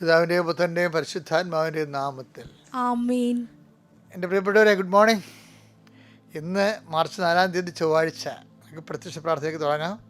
പിതാവിന്റെയും പുത്രന്റെയും പരിശുദ്ധാത്മാവിന്റെയും നാമത്തിൽ. ആമീൻ. എന്റെ പ്രിയപ്പെട്ടവരെ ഗുഡ് മോർണിംഗ്. ഇന്ന് മാർച്ച് നാലാം തീയതി ചൊവ്വാഴ്ച. നമുക്ക് പ്രത്യക്ഷ പ്രാർത്ഥനയ്ക്ക് തുടങ്ങാം.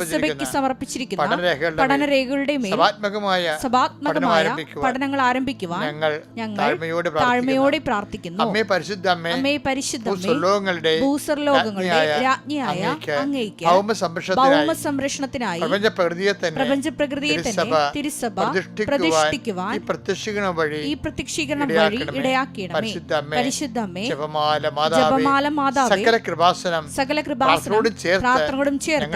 തിരുസഭയ്ക്ക് സമർപ്പിച്ചിരിക്കുന്ന പഠനരേഖകളുടെ മേൽ സഭാത്മകമായ പഠനങ്ങൾ ആരംഭിക്കുവാൻ ഞങ്ങൾ താഴ്മയോടെ പ്രാർത്ഥിക്കുന്നു. അമ്മേ പരിശുദ്ധ അമ്മേ പരിശുദ്ധ ഭൂസ്വർലോകങ്ങളുടെ രാജ്ഞിയായ അങ്ങേക്ക് ഭൗമ സംരക്ഷണത്തിനായി പ്രപഞ്ച പ്രകൃതിയെ തന്നെ പ്രപഞ്ച പ്രകൃതിയെ തന്നെ തിരുസഭ പ്രതിഷ്ഠിക്കുവാൻ ഈ പ്രത്യക്ഷീകരണം വഴി ഈ പ്രത്യക്ഷീകരണം വഴി. ഇടയാക്കിയണമേ പരിശുദ്ധ അമ്മേ, ജപമാല മാതാവേ സകല കൃപാസനം സകല കൃപാസനോടും ചേർത്ത് പ്രാർത്ഥനയോടും ചേർത്ത്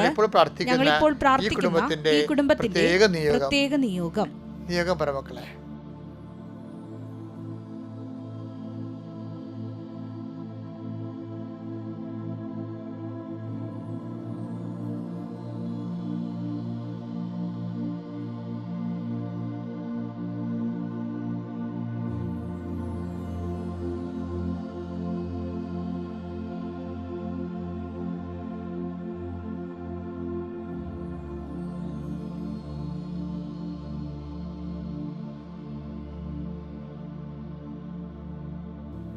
ഞങ്ങളിപ്പോൾ പ്രാർത്ഥിക്കുന്ന ഈ കുടുംബത്തിന്റെ പ്രത്യേക നിയോഗം. പ്രത്യേക നിയോഗം. നിയോഗം പരമക്കളെ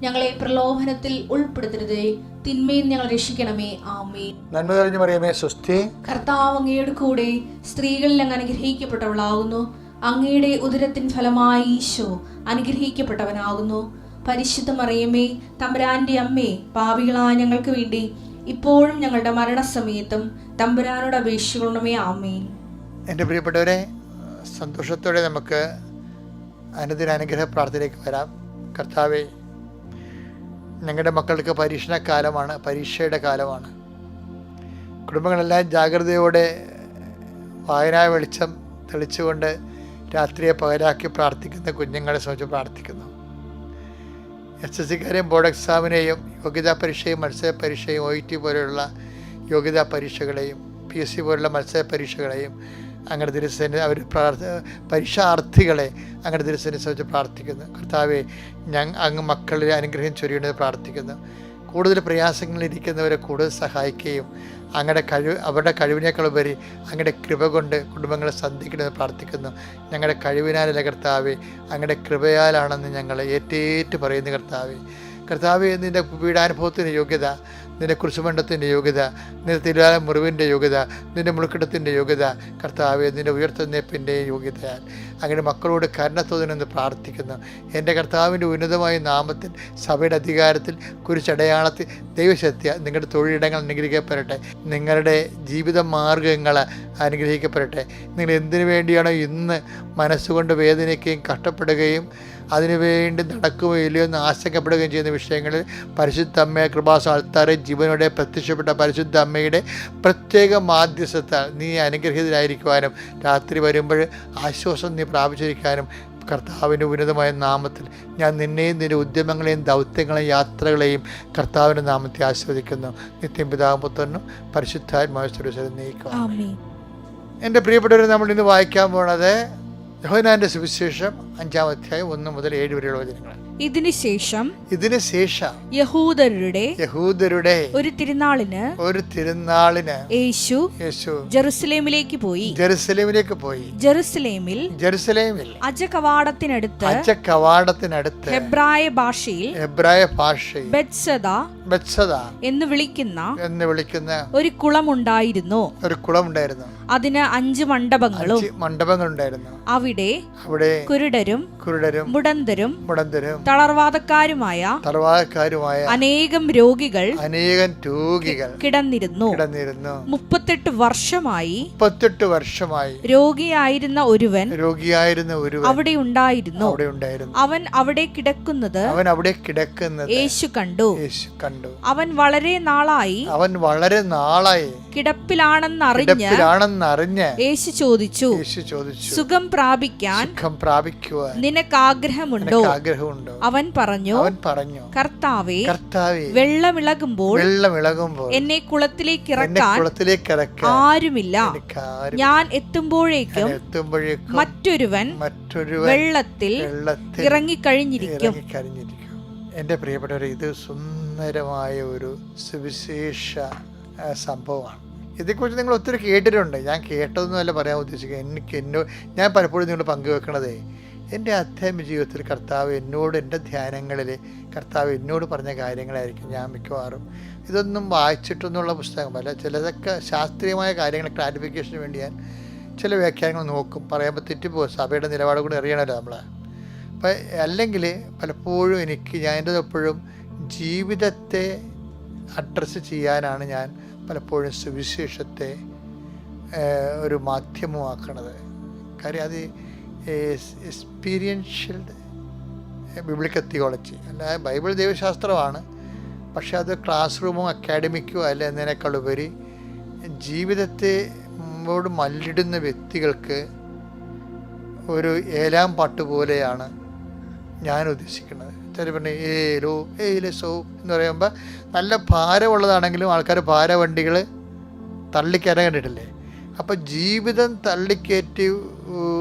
ഞങ്ങളെ പ്രലോഭനത്തിൽ ഉൾപ്പെടുത്തരുതേ. തിന്മയിൽ ഞങ്ങൾ രക്ഷിക്കണമേ. ആമേ നന്മ തെളിഞ്ഞു പറയുമേ സ്വസ്തി. കർത്താവ് അങ്ങയുടെ കൂടെ സ്ത്രീകളിൽ അങ്ങ് അനുഗ്രഹിക്കപ്പെട്ടവളാകുന്നു. അങ്ങയുടെ ഉദരത്തിൻ ഫലമായി ഈശോ അനുഗ്രഹിക്കപ്പെട്ടവനാകുന്നു. പരിശുദ്ധ മറിയമേ തമ്പുരാന്റെ അമ്മേ പാപികളായ ഞങ്ങൾക്ക് വേണ്ടി ഇപ്പോഴും ഞങ്ങളുടെ മരണസമയത്തും തമ്പുരാനോട് അപേക്ഷിക്കണമേ. ആമേൻ. എന്റെ പ്രിയപ്പെട്ടവരെ സന്തോഷത്തോടെ നമുക്ക് അനുദിന അനുഗ്രഹ പ്രാർത്ഥനയിലേക്ക് വരാം. കർത്താവെ ഞങ്ങളുടെ മക്കൾക്ക് പരീക്ഷണ കാലമാണ് പരീക്ഷയുടെ കാലമാണ്. കുടുംബങ്ങളെല്ലാം ജാഗ്രതയോടെ വായനാ വെളിച്ചം തെളിച്ചുകൊണ്ട് രാത്രിയെ പകരാക്കി പ്രാർത്ഥിക്കുന്ന കുഞ്ഞുങ്ങളെ സംബന്ധിച്ച് പ്രാർത്ഥിക്കുന്നു. എസ് എസ് സിക്കാരെയും ബോർഡ് എക്സാമിനെയും യോഗ്യതാ പരീക്ഷയും മത്സര പരീക്ഷയും ഒ ടി പോലെയുള്ള യോഗ്യതാ പരീക്ഷകളെയും പി എസ് സി പോലുള്ള മത്സര പരീക്ഷകളെയും അങ്ങനെ ദിവസത്തിന് അവർ പ്രാർത്ഥ പരീക്ഷാർത്ഥികളെ അങ്ങനെ തിരുസേനെ സംബന്ധിച്ച് പ്രാർത്ഥിക്കുന്നു. കർത്താവെ ഞങ്ങൾ അങ്ങ് മക്കളിൽ അനുഗ്രഹം ചൊരിയണമെന്ന് പ്രാർത്ഥിക്കുന്നു. കൂടുതൽ പ്രയാസങ്ങളിലിരിക്കുന്നവരെ കൂടുതൽ സഹായിക്കുകയും അങ്ങയുടെ കഴിവ് അവരുടെ കഴിവിനേക്കാൾ ഉപരി അങ്ങയുടെ കൃപ കൊണ്ട് കുടുംബങ്ങളെ സന്ധിക്കണമെന്ന് പ്രാർത്ഥിക്കുന്നു. ഞങ്ങളുടെ കഴിവിനാലല്ല കർത്താവെ അങ്ങയുടെ കൃപയാലാണെന്ന് ഞങ്ങൾ ഏറ്റേറ്റ് പറയുന്നു കർത്താവെ. കർത്താവെ നിന്റെ വീടാനുഭവത്തിന് യോഗ്യത നിന്റെ കുരിശുമണ്ഡത്തിന്റെ യോഗ്യത നിന്റെ തിരുവാല മുറിവിന്റെ യോഗ്യത നിന്റെ മുളുക്കിടത്തിന്റെ യോഗ്യത കർത്താവെ നിന്റെ ഉയർത്തെന്നേപ്പിന്റെ യോഗ്യതയാൽ അങ്ങനെ മക്കളോട് കരുണത്തോതിനെന്ന് പ്രാർത്ഥിക്കുന്നു. എന്റെ കർത്താവിന്റെ ഉന്നതമായ നാമത്തിൽ സഭയുടെ അധികാരത്തിൽ കുരിശടയാളത്തിൽ ദൈവശക്തി നിങ്ങളുടെ തൊഴിലിടങ്ങൾ അനുഗ്രഹിക്കപ്പെടട്ടെ. നിങ്ങളുടെ ജീവിത മാർഗങ്ങൾ അനുഗ്രഹിക്കപ്പെടട്ടെ. നിങ്ങൾ എന്തിനു വേണ്ടിയാണോ ഇന്ന് മനസ്സുകൊണ്ട് വേദനിക്കുകയും കഷ്ടപ്പെടുകയും അതിനുവേണ്ടി നടക്കുകയോ ഇല്ലയോ എന്ന് ആശങ്കപ്പെടുകയും ചെയ്യുന്ന വിഷയങ്ങളിൽ പരിശുദ്ധമ്മയെ കൃപാസ ആൾത്താരെ ജീവനോടെ പ്രത്യക്ഷപ്പെട്ട പരിശുദ്ധ അമ്മയുടെ പ്രത്യേക മാധ്യസ്ഥത്താൽ നീ അനുഗ്രഹീതരായിരിക്കുവാനും രാത്രി വരുമ്പോൾ ആശ്വാസം നീ പ്രാപിച്ചിരിക്കാനും കർത്താവിന്റെ ഉന്നതമായ നാമത്തിൽ ഞാൻ നിന്നെയും നിന്റെ ഉദ്യമങ്ങളെയും ദൗത്യങ്ങളെയും യാത്രകളെയും കർത്താവിന്റെ നാമത്തെ ആസ്വദിക്കുന്നു. നിത്യം പിതാവും പുത്രനും പരിശുദ്ധാത്മായ സുരക്ഷ നീക്കുക എന്റെ പ്രിയപ്പെട്ടവരെ നമ്മൾ ഇന്ന് വായിക്കാൻ പോണത് യോഹനാന്റെ സുവിശേഷം അഞ്ചാം അധ്യായം ഒന്ന് മുതൽ ഏഴ് വരെയുള്ള വചനങ്ങൾ ഇതിനു ശേഷം ഇതിന് ശേഷം യഹൂദരുടെ യഹൂദരുടെ ഒരു തിരുനാളിന് ഒരു തിരുനാളിന് യേശു യേശു ജെറുസലേമിലേക്ക് പോയി. ജെറുസലേമിലേക്ക് പോയി. ജെറുസലേമിൽ ജെറുസലേമിൽ അജകവാടത്തിനടുത്ത് അജകവാടത്തിനടുത്ത് കവാടത്തിനടുത്ത് ഹെബ്രായ ഭാഷയിൽ ഹെബ്രായ ഭാഷയിൽ ബെത്സദ ബെത്സദ എന്ന് വിളിക്കുന്ന എന്ന് വിളിക്കുന്ന ഒരു കുളമുണ്ടായിരുന്നു. ഒരു കുളമുണ്ടായിരുന്നു. അതിന് അഞ്ച് മണ്ഡപങ്ങളും മണ്ഡപങ്ങളുണ്ടായിരുന്നു. അവിടെ അവിടെ കുരുടരും കുരുടരും മുടന്തരും മുടന്തരും തളർവാദക്കാരുമായ തളർവാദക്കാരുമായ അനേകം രോഗികൾ അനേകം രോഗികൾ കിടന്നിരുന്നു. കിടന്നിരുന്നു. മുപ്പത്തെട്ട് വർഷമായി മുപ്പത്തെട്ട് വർഷമായി രോഗിയായിരുന്ന ഒരുവൻ രോഗിയായിരുന്ന ഒരുവൻ അവിടെ ഉണ്ടായിരുന്നു. അവിടെ ഉണ്ടായിരുന്നു. അവൻ അവിടെ കിടക്കുന്നത് അവൻ അവിടെ കിടക്കുന്നത് യേശു കണ്ടു. യേശു കണ്ടു. അവൻ വളരെ നാളായി അവൻ വളരെ നാളായി കിടപ്പിലാണെന്നറിഞ്ഞ് കിടപ്പിലാണെന്നറിഞ്ഞ് യേശു ചോദിച്ചു യേശു ചോദിച്ചു സുഖം പ്രാപിക്കാൻ സുഖം പ്രാപിക്കുവാൻ നിനക്ക് ആഗ്രഹമുണ്ടോ? ആഗ്രഹമുണ്ടോ? അവൻ പറഞ്ഞു അവൻ പറഞ്ഞു കർത്താവേ കർത്താവേ വെള്ളമിളകുമ്പോൾ വെള്ളമിളകുമ്പോൾ എന്നെ കുളത്തിലേക്ക് ഇറക്കാൻ കുളത്തിലേക്ക് ഇറക്കാൻ ആരുമില്ല. ഞാൻ എത്തുമ്പോഴേക്കും എത്തുമ്പോഴേക്കും മറ്റൊരുവൻ മറ്റൊരുവൻ വെള്ളത്തിൽ വെള്ളത്തിൽ ഇറങ്ങിക്കഴിഞ്ഞിരിക്കും. എന്റെ പ്രിയപ്പെട്ടവരെ ഇത് സുന്ദരമായ ഒരു സുവിശേഷ സംഭവമാണ്. ഇതേക്കുറിച്ച് നിങ്ങൾ ഒത്തിരി കേട്ടിട്ടുണ്ട്. ഞാൻ കേട്ടതൊന്നുമല്ല പറയാൻ ഉദ്ദേശിക്കുക എനിക്ക് എന്നോ ഞാൻ പലപ്പോഴും നിങ്ങൾ പങ്കുവെക്കണതേ എന്റെ ആധ്യാത്മിക ജീവിതത്തിൽ കർത്താവ് എന്നോട് എന്റെ ധ്യാനങ്ങളിൽ കർത്താവ് എന്നോട് പറഞ്ഞ കാര്യങ്ങളായിരിക്കും ഞാൻ മിക്കവാറും. ഇതൊന്നും വായിച്ചിട്ടൊന്നുള്ള പുസ്തകമല്ല. ചിലതൊക്കെ ശാസ്ത്രീയമായ കാര്യങ്ങൾ ക്ലാരിഫിക്കേഷന് വേണ്ടി ഞാൻ ചില വ്യാഖ്യാനങ്ങൾ നോക്കും. പറയുമ്പോൾ തെറ്റിപ്പോകും. സഭയുടെ നിലപാട് കൂടി അറിയണമല്ലോ നമ്മളെ. അപ്പം അല്ലെങ്കിൽ പലപ്പോഴും എനിക്ക് ഞാൻ എന്റെ എപ്പോഴും ജീവിതത്തെ അഡ്രസ്സ് ചെയ്യാനാണ് ഞാൻ പലപ്പോഴും സുവിശേഷത്തെ ഒരു മാധ്യമമാക്കണത്. കാര്യം അത് എക്സ്പീരിയൻഷ്യൽ ബിബ്ലിക്കൽ തിയോളജി അല്ല ബൈബിൾ ദൈവശാസ്ത്രമാണ്. പക്ഷെ അത് ക്ലാസ് റൂമോ അക്കാഡമിക്കോ അല്ല എന്നതിനേക്കാൾ ഉപരി ജീവിതത്തെ മുമ്പോട് മല്ലിടുന്ന വ്യക്തികൾക്ക് ഒരു ഏലാം പാട്ട് പോലെയാണ് ഞാൻ ഉദ്ദേശിക്കുന്നത്. ചില പറഞ്ഞ ഏലോ ഏലെ സോ എന്ന് പറയുമ്പോൾ നല്ല ഭാരമുള്ളതാണെങ്കിലും ആൾക്കാർ ഭാരവണ്ടികൾ തള്ളിക്കര കണ്ടിട്ടില്ലേ? അപ്പോൾ ജീവിതം തള്ളിക്കയറ്റി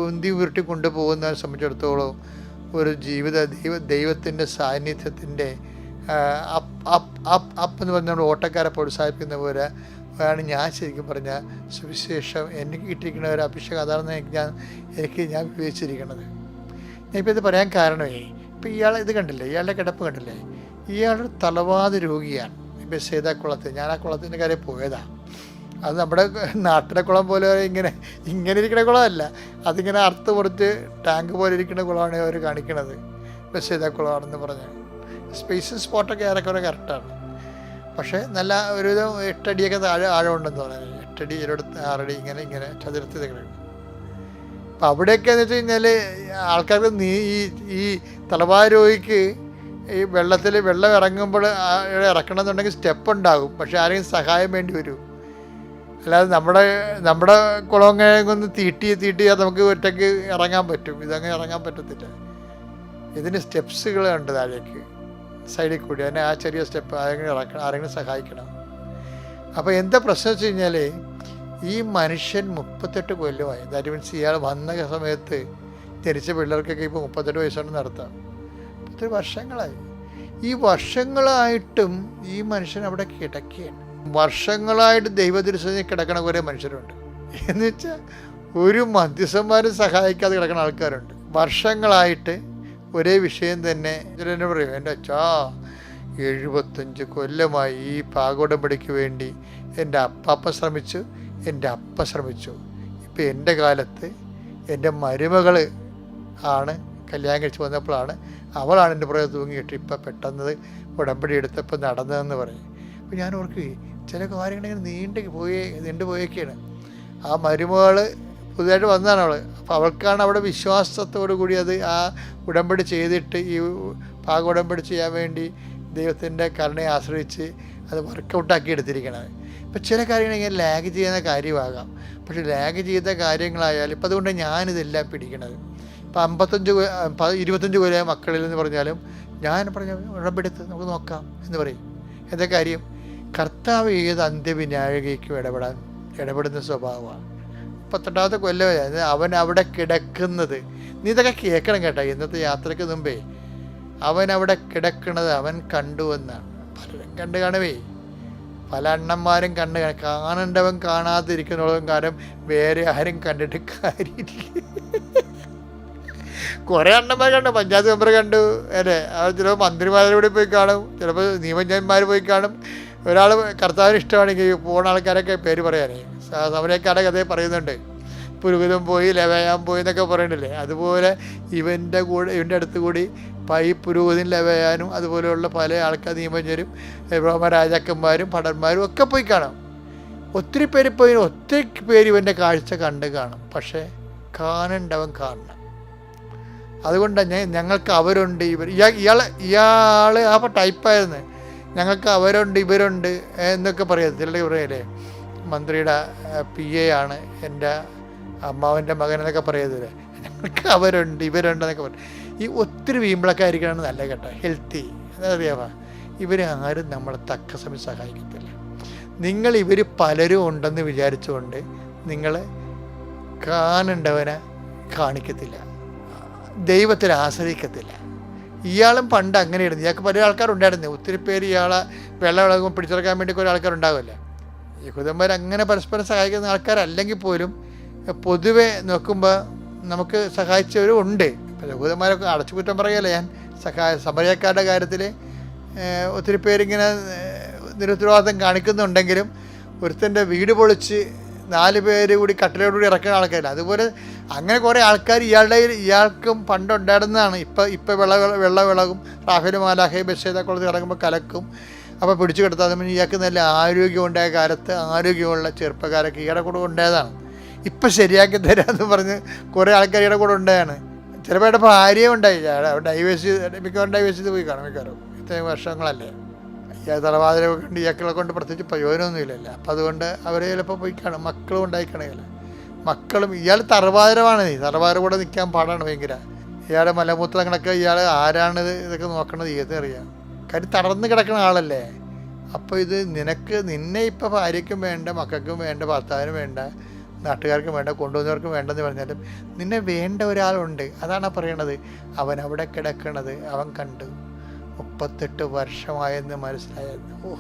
ഉന്തി ഉരുട്ടി കൊണ്ടുപോകുന്നതിനെ സംബന്ധിച്ചിടത്തോളം ഒരു ജീവിത ദൈവ ദൈവത്തിന്റെ സാന്നിധ്യത്തിന്റെ അപ്പ് അപ്പ് എന്ന് പറഞ്ഞാൽ നമ്മൾ ഓട്ടക്കാരെ പ്രോത്സാഹിപ്പിക്കുന്ന പോലെ ആണ് ഞാൻ ശരിക്കും പറഞ്ഞ സുവിശേഷം എനിക്ക് കിട്ടിയിരിക്കുന്ന ഒരു അഭിഷേകം. അതാണെന്ന് എനിക്ക് ഞാൻ എനിക്ക് ഞാൻ വിവേചിച്ചിരിക്കുന്നത്. ഞാനിപ്പോൾ ഇത് പറയാൻ കാരണമേ ഇപ്പം ഇയാൾ ഇത് കണ്ടില്ലേ? ഇയാളുടെ കിടപ്പ് കണ്ടില്ലേ? ഇയാൾ തലവാദ രോഗിയാണ്. ഇപ്പം സേതാ കുളത്ത് ഞാൻ ആ കുളത്തിന്റെ കാര്യം പോയതാ. അത് നമ്മുടെ നാട്ടിലെ കുളം പോലെ ഇങ്ങനെ ഇങ്ങനെ ഇരിക്കുന്ന കുളമല്ല. അതിങ്ങനെ അറുത്ത് കുറച്ച് ടാങ്ക് പോലെ ഇരിക്കുന്ന കുളമാണ് അവർ കാണിക്കണത്. ബസ് കുളമാണെന്ന് പറഞ്ഞ് സ്പേസ് സ്പോട്ടൊക്കെ ഏറെക്കുറെ കറക്റ്റാണ് പക്ഷേ നല്ല ഒരുവിധം എട്ടടിയൊക്കെ താഴെ ആഴമുണ്ടെന്ന് പറയുന്നത് എട്ടടി ഇരുപത്തി ആറടി ഇങ്ങനെ ഇങ്ങനെ ചതുരത്തിൽ കിടക്കണം അപ്പം അവിടെയൊക്കെ എന്ന് വെച്ച് കഴിഞ്ഞാൽ ആൾക്കാർക്ക് നീ ഈ ഈ തലവാരോഗിക്ക് ഈ വെള്ളത്തിൽ വെള്ളം ഇറങ്ങുമ്പോൾ ആ- ഇറക്കണം എന്നുണ്ടെങ്കിൽ സ്റ്റെപ്പ് ഉണ്ടാകും. പക്ഷെ ആരെങ്കിലും സഹായം വേണ്ടി വരും. അല്ലാതെ നമ്മുടെ നമ്മുടെ കുളങ്ങൊന്ന് തീട്ടി തീട്ടിയാൽ നമുക്ക് ഒറ്റയ്ക്ക് ഇറങ്ങാൻ പറ്റും. ഇതങ്ങ് ഇറങ്ങാൻ പറ്റത്തില്ല. ഇതിന് സ്റ്റെപ്സുകൾ ഉണ്ട് താഴേക്ക് സൈഡിൽ കൂടി. അതിനെ ആ ചെറിയ സ്റ്റെപ്പ് ആരെങ്കിലും ഇറക്കണം ആരെങ്കിലും സഹായിക്കണം. അപ്പോൾ എന്താ പ്രശ്നം വെച്ച് കഴിഞ്ഞാൽ ഈ മനുഷ്യൻ മുപ്പത്തെട്ട് കൊല്ലമായി ദാറ്റ് മീൻസ് ഇയാൾ വന്ന സമയത്ത് ജനിച്ച പിള്ളേർക്കൊക്കെ ഇപ്പോൾ മുപ്പത്തെട്ട് വയസ്സാണ് നടത്താം. മുപ്പത്തെട്ട് വർഷങ്ങളായി. ഈ വർഷങ്ങളായിട്ടും ഈ മനുഷ്യൻ അവിടെ കിടക്കുകയാണ് വർഷങ്ങളായിട്ട് ദൈവദൃശ്യം കിടക്കണ കുറേ മനുഷ്യരുണ്ട്. എന്ന് വെച്ചാൽ ഒരു മധ്യസ്ഥന്മാരും സഹായിക്കാതെ കിടക്കുന്ന ആൾക്കാരുണ്ട്. വർഷങ്ങളായിട്ട് ഒരേ വിഷയം തന്നെ. ചിലർ പറയും എന്റെ അച്ഛാ എഴുപത്തഞ്ച് കൊല്ലമായി ഈ പാകോടമ്പടിക്ക് വേണ്ടി എന്റെ അപ്പാപ്പ ശ്രമിച്ചു എന്റെ അപ്പ ശ്രമിച്ചു. ഇപ്പം എന്റെ കാലത്ത് എന്റെ മരുമകൾ ആണ് കല്യാണം കഴിച്ച് വന്നപ്പോഴാണ് അവളാണ് എന്റെ പുറകെ തൂങ്ങിയിട്ട് ഇപ്പം പെട്ടെന്ന് ഉടമ്പടി എടുത്തപ്പോൾ നടന്നതെന്ന് പറയും. അപ്പോൾ ഞാൻ ഓർക്കുകയെ ചില കാര്യങ്ങൾ ഇങ്ങനെ നീണ്ട് പോയേ നീണ്ടു പോയേക്കാണ്. ആ മരുമകൾ പുതുതായിട്ട് വന്നതാണ് അവൾ അപ്പോൾ അവൾക്കാണ് അവിടെ വിശ്വാസത്തോടു കൂടി അത് ആ ഉടമ്പടി ചെയ്തിട്ട് ഈ പാക ഉടമ്പടി ചെയ്യാൻ വേണ്ടി ദൈവത്തിന്റെ കരുണയെ ആശ്രയിച്ച് അത് വർക്കൗട്ടാക്കി എടുത്തിരിക്കണത്. ഇപ്പം ചില കാര്യങ്ങൾ ഇങ്ങനെ ലാഗ് ചെയ്യുന്ന കാര്യമാകാം. പക്ഷേ ലാഗ് ചെയ്ത കാര്യങ്ങളായാലും ഇപ്പം അതുകൊണ്ട് ഞാനിതെല്ലാം പിടിക്കണത്. ഇപ്പം അമ്പത്തഞ്ച് ഇരുപത്തഞ്ച് കൊല്ലം മക്കളിൽ എന്ന് പറഞ്ഞാലും ഞാൻ പറഞ്ഞ ഉടമ്പെടുത്ത് നമുക്ക് നോക്കാം എന്ന് പറയും. എന്താ കാര്യം? കർത്താവ് ഏത് അന്ത്യവിനാഴികയ്ക്കും ഇടപെടാൻ ഇടപെടുന്ന സ്വഭാവമാണ്. മുപ്പത്തെട്ടാമത്തെ കൊല്ലം അവൻ അവിടെ കിടക്കുന്നത്. നീ ഇതൊക്കെ കേൾക്കണം കേട്ടോ. ഇന്നത്തെ യാത്രയ്ക്ക് മുമ്പേ അവൻ അവിടെ കിടക്കുന്നത് അവൻ കണ്ടു എന്നാണ് പലരും കണ്ടു കാണുവേ. പല അണ്ണന്മാരും കണ്ടു കാണും. കാണേണ്ടവൻ കാരണം വേറെ ആരും കണ്ടിട്ട് കാര്യമില്ല. കുറേ അണ്ണന്മാർ കണ്ടു. പഞ്ചായത്ത് മെമ്പർ കണ്ടു. അല്ലേ? ചിലപ്പോൾ മന്ത്രിമാരുടെ കൂടെ പോയി കാണും. ചിലപ്പോൾ നിയമജ്ഞന്മാർ പോയി കാണും. ഒരാൾ കർത്താവിന് ഇഷ്ടമാണെങ്കിൽ പോണ ആൾക്കാരൊക്കെ പേര് പറയാനേ സമരക്കാരുടെ അതേ പറയുന്നുണ്ട്. പുരുഹിതം പോയി ലവയാൻ പോയി എന്നൊക്കെ പറയണില്ലേ? അതുപോലെ ഇവന്റെ കൂടെ ഇവന്റെ അടുത്ത് കൂടി പൈ പുരോഹിതൻ ലവയാനും അതുപോലെയുള്ള പല ആൾക്കാർ നിയമജ്ഞരും ബ്രഹ്മ രാജാക്കന്മാരും ഭടന്മാരും ഒക്കെ പോയി കാണാം. ഒത്തിരി പേര് പോയി ഒത്തിരി പേര് ഇവന്റെ കാഴ്ച കണ്ട് കാണും. പക്ഷേ കാണണ്ടവൻ കാണണം. അതുകൊണ്ടാണ് ഞാൻ ഞങ്ങൾക്ക് അവരുണ്ട്. ഇവർ ഇയാൾ ഇയാൾ ഇയാൾ ആ ടൈപ്പായിരുന്നു. ഞങ്ങൾക്ക് അവരുണ്ട് ഇവരുണ്ട് എന്നൊക്കെ പറയാം. ചിലർ പറയല്ലേ മന്ത്രിയുടെ പി എ ആണ് എന്റെ അമ്മാവന്റെ മകൻ എന്നൊക്കെ പറയത്തില്ലേ? ഞങ്ങൾക്ക് അവരുണ്ട് ഇവരുണ്ട് എന്നൊക്കെ പറയും ഈ ഒത്തിരി വീമ്പിളക്കായിരിക്കണം നല്ല കേട്ടോ ഹെൽത്തി. അതറിയാമോ? ഇവർ ആരും നമ്മളെ തക്ക സമയം സഹായിക്കത്തില്ല. നിങ്ങൾ ഇവർ പലരും ഉണ്ടെന്ന് വിചാരിച്ചുകൊണ്ട് നിങ്ങൾ കാണേണ്ടവനെ കാണിക്കത്തില്ല. ദൈവത്തിൽ ആശ്രയിക്കത്തില്ല. ഇയാളും പണ്ട് അങ്ങനെയായിരുന്നു. ഇയാൾക്ക് പല ആൾക്കാരുണ്ടായിരുന്നു. ഒത്തിരി പേര് ഇയാളെ വെള്ളം ഇളകുമ്പോൾ പിടിച്ചെടുക്കാൻ വേണ്ടി കുറേ ആൾക്കാരുണ്ടാവില്ല യഹൂദന്മാർ അങ്ങനെ പരസ്പരം സഹായിക്കുന്ന ആൾക്കാരല്ലെങ്കിൽ പോലും പൊതുവെ നോക്കുമ്പോൾ നമുക്ക് സഹായിച്ചവരും ഉണ്ട്. യഹൂദന്മാരൊക്കെ അടച്ചു കുറ്റം പറയല്ല ഞാൻ? സഹായ സമരക്കാരുടെ കാര്യത്തിൽ ഒത്തിരി പേരിങ്ങനെ നിരുത്തരവാദിത്വം കാണിക്കുന്നുണ്ടെങ്കിലും ഒരുത്തന്റെ വീട് പൊളിച്ച് നാല് പേര് കൂടി കട്ടിലോട് കൂടി ഇറക്കുന്ന ആൾക്കാരില്ല. അതുപോലെ അങ്ങനെ കുറേ ആൾക്കാർ ഇയാളുടെ ഇയാൾക്കും പണ്ടുണ്ടായിരുന്നതാണ്. ഇപ്പം ഇപ്പം വിള വെള്ള വിളകും റാഫേൽ മാലാഹെ ബഷേതാക്കുളത്തിൽ ഇറങ്ങുമ്പോൾ കലക്കും അപ്പോൾ പിടിച്ചു കിടത്താതെ ഇയാൾക്ക് നല്ല ആരോഗ്യമുണ്ടായ കാലത്ത് ആരോഗ്യമുള്ള ചെറുപ്പക്കാരൊക്കെ ഇയാളുടെ കൂടെ ഉണ്ടായതാണ്. ഇപ്പം ശരിയാക്കി തരാമെന്ന് പറഞ്ഞ് കുറേ ആൾക്കാർ ഇയാളുടെ കൂടെ ഉണ്ടായാണ്. ചിലപ്പോൾ ഇവിടെ ഭാര്യ ഉണ്ടായി. ഡൈവേഴ്സ് മിക്കവാറും ഡൈവേഴ്സ് ചെയ്ത് പോയി കാണും മിക്കവാറും. ഇത്രയും വർഷങ്ങളല്ലേ. ഇയാൾ തലവാതിലെ കൊണ്ട് ഇയാക്കളെ കൊണ്ട് പ്രത്യേകിച്ച് പ്രയോജനമൊന്നുമില്ലല്ലോ. അപ്പം അതുകൊണ്ട് അവർ ചിലപ്പോൾ പോയി കാണും. മക്കളും ഉണ്ടായി മക്കളും ഇയാൾ തറവാതിരമാണ് നീ തറവാതിര കൂടെ നിൽക്കാൻ പാടാണ് ഭയങ്കര. ഇയാളുടെ മലമൂത്രങ്ങളൊക്കെ ഇയാൾ ആരാണ് ഇത് ഇതൊക്കെ നോക്കണത് ഏതറിയാം കാര്യം തളർന്ന് കിടക്കുന്ന ആളല്ലേ. അപ്പോൾ ഇത് നിനക്ക് നിന്നെ ഇപ്പോൾ ഭാര്യയ്ക്കും വേണ്ട മക്കൾക്കും വേണ്ട ഭർത്താവിനും വേണ്ട നാട്ടുകാർക്കും വേണ്ട കൊണ്ടുവന്നവർക്കും വേണ്ടെന്ന് പറഞ്ഞാലും നിന്നെ വേണ്ട ഒരാളുണ്ട്. അതാണ് പറയണത്. അവൻ അവിടെ കിടക്കണത് അവൻ കണ്ടു. മുപ്പത്തെട്ട് വർഷമായെന്ന് മനസ്സിലായെന്ന് ഓ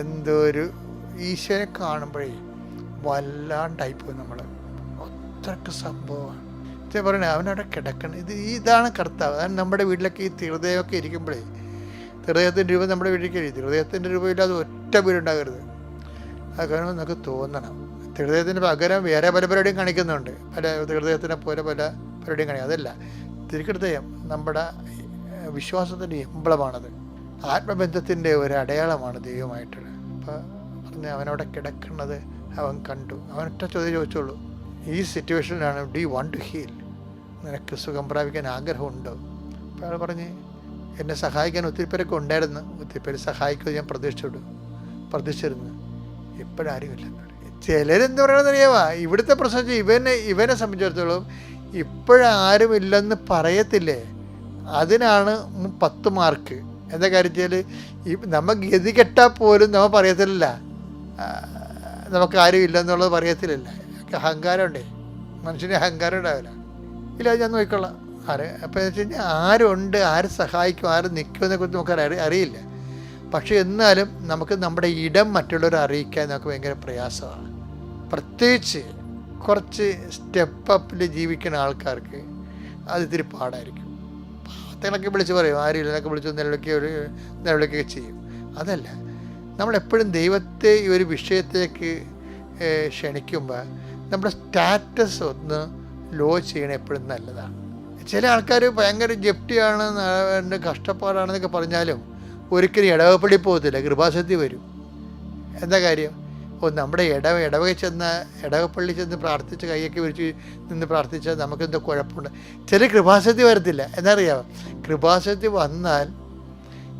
എന്തൊരു ഈശ്വരനെ കാണുമ്പോഴേ. വല്ലാണ്ടായിപ്പോയി നമ്മൾ അത്രയ്ക്ക് സംഭവമാണ്. ഇത് പറയണേ അവനവിടെ കിടക്കണം. ഇത് ഇതാണ് കർത്താവ്. അതാണ് നമ്മുടെ വീട്ടിലൊക്കെ ഈ തിരുദയമൊക്കെ ഇരിക്കുമ്പോഴേ തിരുദയത്തിന്റെ രൂപം നമ്മുടെ വീട്ടിലേക്ക് ഇരിക്കും തിരുദയത്തിന്റെ രൂപമില്ലാതെ ഒറ്റ വീടുണ്ടാകരുത്. അത് കാരണം നമുക്ക് തോന്നണം. തിരുദയത്തിന് പകരം വേറെ പല പരിപാടിയും കാണിക്കുന്നുണ്ട്. പല ഹൃദയത്തിനെ പോലെ പല പരിപാടിയും കാണിക്കും. അതല്ല തിരുക്കൃതയം നമ്മുടെ വിശ്വാസത്തിന്റെ എംബ്ലമാണത് ആത്മബന്ധത്തിന്റെ ഒരു അടയാളമാണ് ദൈവമായിട്ടുള്ളത്. അപ്പോൾ പറഞ്ഞ് അവനവിടെ കിടക്കുന്നത് അവൻ കണ്ടു. അവനൊറ്റ ചോദ്യം ചോദിച്ചോളൂ ഈ സിറ്റുവേഷനിലാണ് ഡി ടു ഹീൽ നിനക്ക് സുഖം പ്രാപിക്കാൻ ആഗ്രഹമുണ്ടോ? അപ്പോൾ അയാൾ പറഞ്ഞ് എന്നെ സഹായിക്കാൻ ഒത്തിരി പേരൊക്കെ ഉണ്ടായിരുന്നു. ഒത്തിരി പേര് സഹായിക്കുമെന്ന് ഞാൻ പ്രതീക്ഷിച്ചോളൂ പ്രതീക്ഷിച്ചിരുന്നു. ഇപ്പോഴാരുമില്ല ചിലരെന്ത് അറിയാമോ ഇവിടുത്തെ പ്രശ്നം ഇവനെ ഇവനെ സംബന്ധിച്ചിടത്തോളം ഇപ്പോഴാരുമില്ലെന്ന് പറയത്തില്ലേ? അതിനാണ് പത്ത് മാർക്ക്. എന്താ കാര്യം വെച്ചാൽ ഈ നമ്മ ഗതി കെട്ടാൽ പോലും നമ്മൾ പറയത്തില്ല നമുക്ക് ആരും ഇല്ലെന്നുള്ളത് പറയത്തില്ല അഹങ്കാരം ഉണ്ടേ മനുഷ്യന് അഹങ്കാരം ഉണ്ടാവില്ല. ഇല്ല ഞാൻ നോക്കിക്കൊള്ളാം. ആര് അപ്പോൾ എന്ന് വെച്ച് കഴിഞ്ഞാൽ ആരുണ്ട് ആര് സഹായിക്കും ആര് നിൽക്കുമെന്നെ കുറിച്ച് നമുക്ക് അറി അറിയില്ല. പക്ഷേ എന്നാലും നമുക്ക് നമ്മുടെ ഇടം മറ്റുള്ളവരെ അറിയിക്കാൻ നമുക്ക് ഭയങ്കര പ്രയാസമാണ്. പ്രത്യേകിച്ച് കുറച്ച് സ്റ്റെപ്പ് അപ്പിൽ ജീവിക്കുന്ന ആൾക്കാർക്ക് അത് ഇത്തിരി പാടായിരിക്കും. വർത്തകളൊക്കെ വിളിച്ച് പറയും ആരും ഇല്ലെന്നൊക്കെ വിളിച്ച് നിലവിളിക്കുക നിലവിളിക്കുകയൊക്കെ ചെയ്യും. അതല്ല നമ്മളെപ്പോഴും ദൈവത്തെ ഈ ഒരു വിഷയത്തേക്ക് ക്ഷണിക്കുമ്പോൾ നമ്മുടെ സ്റ്റാറ്റസ് ഒന്ന് ലോ ചെയ്യണം എപ്പോഴും നല്ലതാണ്. ചില ആൾക്കാർ ഭയങ്കര ജപ്തിയാണ് എന്റെ കഷ്ടപ്പാടാണെന്നൊക്കെ പറഞ്ഞാലും ഒരിക്കലും ഇടവപ്പള്ളി പോകത്തില്ല കൃപാസക്തി വരും. എന്താ കാര്യം? ഓ നമ്മുടെ ഇടവ ഇടവക ചെന്ന ഇടവപ്പള്ളി ചെന്ന് പ്രാർത്ഥിച്ച് കൈയൊക്കെ വിരിച്ച് നിന്ന് പ്രാർത്ഥിച്ചാൽ നമുക്കെന്തോ കുഴപ്പമുണ്ട്. ചില കൃപാസക്തി വരത്തില്ല. എന്നറിയാമോ കൃപാസക്തി വന്നാൽ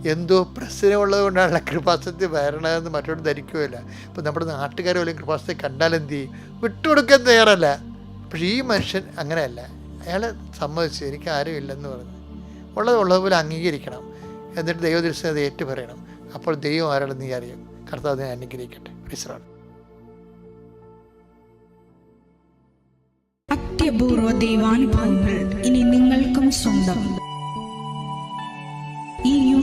എന്തോ പ്രശ്നമുള്ളത് കൊണ്ടാണ് കൃപാസത്തെ വരണതെന്ന് മറ്റോട് ധരിക്കുകയില്ല. ഇപ്പം നമ്മുടെ നാട്ടുകാർ പോലും കൃപാസത്തെ കണ്ടാൽ എന്ത് ചെയ്യും? വിട്ടുകൊടുക്കാൻ തയ്യാറല്ല. പക്ഷേ ഈ മനുഷ്യൻ അങ്ങനെയല്ല. അയാൾ സമ്മതിച്ചു. എനിക്ക് ആരും ഇല്ലെന്ന് പറഞ്ഞു. ഉള്ളത് ഉള്ളതുപോലെ അംഗീകരിക്കണം. എന്നിട്ട് ദൈവദൃശ്യം അത് ഏറ്റു പറയണം അപ്പോൾ ദൈവം ആരാണെന്ന് നീ അറിയും. കർത്താവ് അതിനെ അനുഗ്രഹിക്കട്ടെ. വിശ്രാണ് അത്യപൂർവ ദൈവാനുഭവങ്ങൾ ഇനി നിങ്ങൾക്കും സ്വന്തം. ഈ